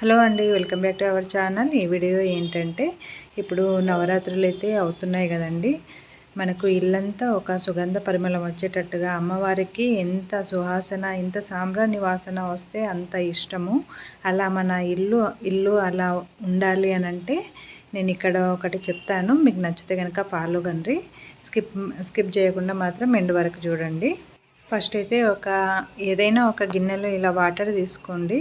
Hello అండి welcome back to our channel. ఈ video ఏంటంటే ఇప్పుడు నవరాత్రులు అయితే అవుతున్నాయి కదండి. మనకు ఇల్లంతా ఒక సుగంధ పరిమళం వచ్చేటట్టుగా అమ్మవారికి ఎంత సువాసన ఎంత సాంబ్రాణి వాసన వస్తే అంత ఇష్టము. అలా మన ఇల్లు ఇల్లు అలా ఉండాలి అని అంటే నేను ఇక్కడ ఒకటి చెప్తాను. మీకు నచ్చితే కనుక ఫాలో కండి. స్కిప్ స్కిప్ చేయకుండా మాత్రం ఎండు వరకు చూడండి. ఫస్ట్ అయితే ఒక ఏదైనా ఒక గిన్నెలో ఇలా వాటర్ తీసుకోండి.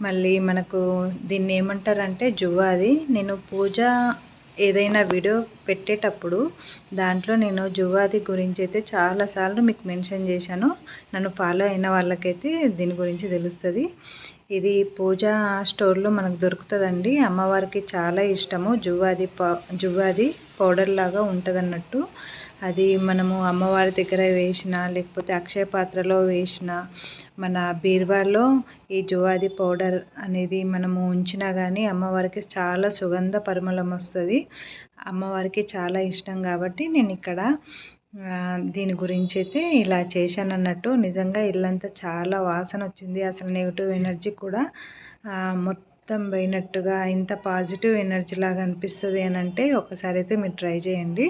మళ్ళీ మనకు దీన్ని ఏమంటారంటే జువ్వాది. నేను పూజ ఏదైనా వీడియో పెట్టేటప్పుడు దాంట్లో నేను జువాది గురించి అయితే చాలాసార్లు మీకు మెన్షన్ చేశాను. నన్ను ఫాలో అయిన వాళ్ళకైతే దీని గురించి తెలుస్తుంది. ఇది పూజా స్టోర్లో మనకు దొరుకుతుందండి. అమ్మవారికి చాలా ఇష్టము. జువ్వాది పౌ జువ్వాది పౌడర్ లాగా ఉంటుంది అన్నట్టు అది మనము అమ్మవారి దగ్గర వేసిన లేకపోతే అక్షయ పాత్రలో వేసిన మన బీర్వాలో ఈ జువాది పౌడర్ అనేది మనము ఉంచినా కానీ అమ్మవారికి చాలా సుగంధ పరిమళం వస్తుంది. అమ్మవారికి చాలా ఇష్టం కాబట్టి నేను ఇక్కడ దీని గురించి అయితే ఇలా చేశాను అన్నట్టు నిజంగా ఇల్లంతా చాలా వాసన వచ్చింది అసలు నెగిటివ్ ఎనర్జీ కూడా మొత్తం మొత్తం పోయినట్టుగా ఇంత పాజిటివ్ ఎనర్జీ లాగా అనిపిస్తుంది అని అంటే ఒకసారి అయితే మీరు ట్రై చేయండి.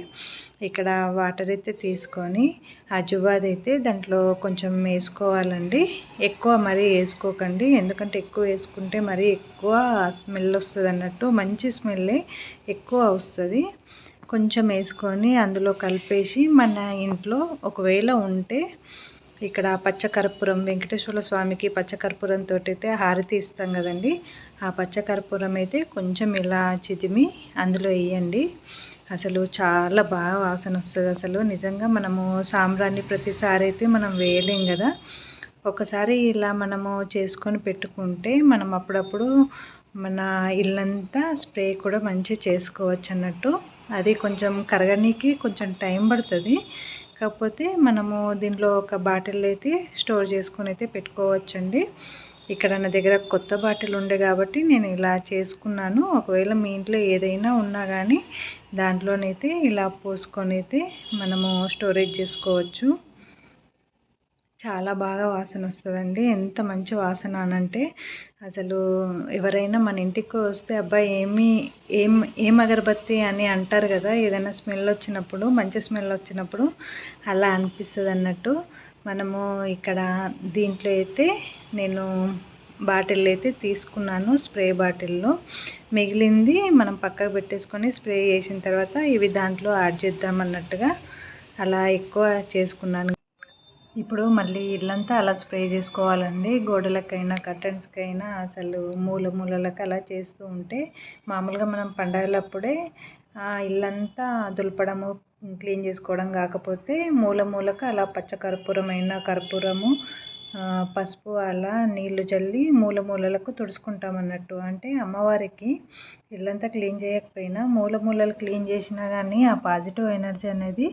ఇక్కడ వాటర్ అయితే తీసుకొని ఆ జువాది అయితే దాంట్లో కొంచెం వేసుకోవాలండి. ఎక్కువ మరీ వేసుకోకండి. ఎందుకంటే ఎక్కువ వేసుకుంటే మరీ ఎక్కువ స్మెల్ వస్తుంది అన్నట్టు మంచి స్మెల్లే ఎక్కువ వస్తుంది. కొంచెం వేసుకొని అందులో కలిపేసి మన ఇంట్లో ఒకవేళ ఉంటే ఇక్కడ పచ్చకర్పూరం వెంకటేశ్వర స్వామికి పచ్చకర్పూరంతో అయితే హారతి ఇస్తాం కదండి. ఆ పచ్చకర్పూరం అయితే కొంచెం ఇలా చిదిమి అందులో వేయండి. అసలు చాలా బాగా వాసన వస్తుంది అసలు. నిజంగా మనము సాంబ్రాన్ని ప్రతిసారి అయితే మనం వేయలేం కదా. ఒకసారి ఇలా మనము చేసుకొని పెట్టుకుంటే మనం అప్పుడప్పుడు మన ఇల్లంతా స్ప్రే కూడా మంచిగా చేసుకోవచ్చు అన్నట్టు. అది కొంచెం కరగనీకి కొంచెం టైం పడుతుంది. కాకపోతే మనము దీనిలో ఒక బాటిల్ అయితే స్టోర్ చేసుకొని అయితే పెట్టుకోవచ్చండి. ఇక్కడ నా దగ్గర కొత్త బాటిల్ ఉండే కాబట్టి నేను ఇలా చేసుకున్నాను. ఒకవేళ మీ ఇంట్లో ఏదైనా ఉన్నా కానీ దాంట్లోనైతే ఇలా పోసుకొని అయితే మనము స్టోరేజ్ చేసుకోవచ్చు. చాలా బాగా వాసన వస్తుందండి ఎంత మంచి వాసన అనంటే అసలు ఎవరైనా మన ఇంటికి వస్తే అబ్బాయి ఏమి ఏం ఏం అగరబత్తి అని అంటారు కదా ఏదైనా స్మెల్ వచ్చినప్పుడు మంచి స్మెల్ వచ్చినప్పుడు అలా అనిపిస్తుంది అన్నట్టు మనము ఇక్కడ దీంట్లో అయితే నేను బాటిల్ అయితే తీసుకున్నాను స్ప్రే బాటిల్లో. మిగిలింది మనం పక్కకు పెట్టేసుకొని స్ప్రే చేసిన తర్వాత ఇవి దాంట్లో యాడ్ చేద్దాం అన్నట్టుగా అలా ఎక్కువ చేసుకున్నాను. ఇప్పుడు మళ్ళీ ఇల్లంతా అలా స్ప్రే చేసుకోవాలండి. గోడలకైనా కర్టన్స్కైనా అసలు మూల మూలలకు అలా చేస్తూ ఉంటే మామూలుగా మనం పండగలప్పుడే ఇల్లంతా దులపడము క్లీన్ చేసుకోవడం కాకపోతే మూల మూలకు అలా పచ్చ కర్పూరమైన కర్పూరము పసుపు అలా నీళ్ళు చల్లి మూల మూలలకు తుడుచుకుంటాం అన్నట్టు. అంటే అమ్మవారికి ఇల్లంతా క్లీన్ చేయకపోయినా మూల మూలలు క్లీన్ చేసినా కానీ ఆ పాజిటివ్ ఎనర్జీ అనేది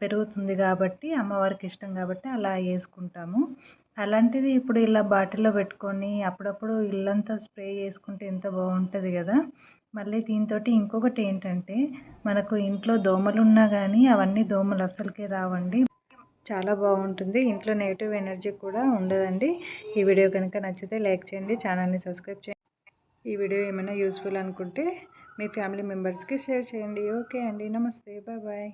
పెరుగుతుంది కాబట్టి అమ్మవారికి ఇష్టం కాబట్టి అలా వేసుకుంటాము అలాంటిది ఇప్పుడు ఇలా బాటిల్లో పెట్టుకొని అప్పుడప్పుడు ఇల్లంతా స్ప్రే చేసుకుంటే ఎంత బాగుంటుంది కదా! మళ్ళీ దీంతో ఇంకొకటి ఏంటంటే మనకు ఇంట్లో దోమలు ఉన్నా కానీ అవన్నీ దోమలు అస్సలకే రావండి. చాలా బాగుంటుంది. ఇంట్లో నెగిటివ్ ఎనర్జీ కూడా ఉండదండి. ఈ వీడియో కనుక నచ్చితే లైక్ చేయండి ఛానల్ని సబ్స్క్రైబ్ చేయండి. ఈ వీడియో ఏమైనా యూస్ఫుల్ అనుకుంటే మీ ఫ్యామిలీ మెంబర్స్కి షేర్ చేయండి. ఓకే అండి. నమస్తే. Bye bye.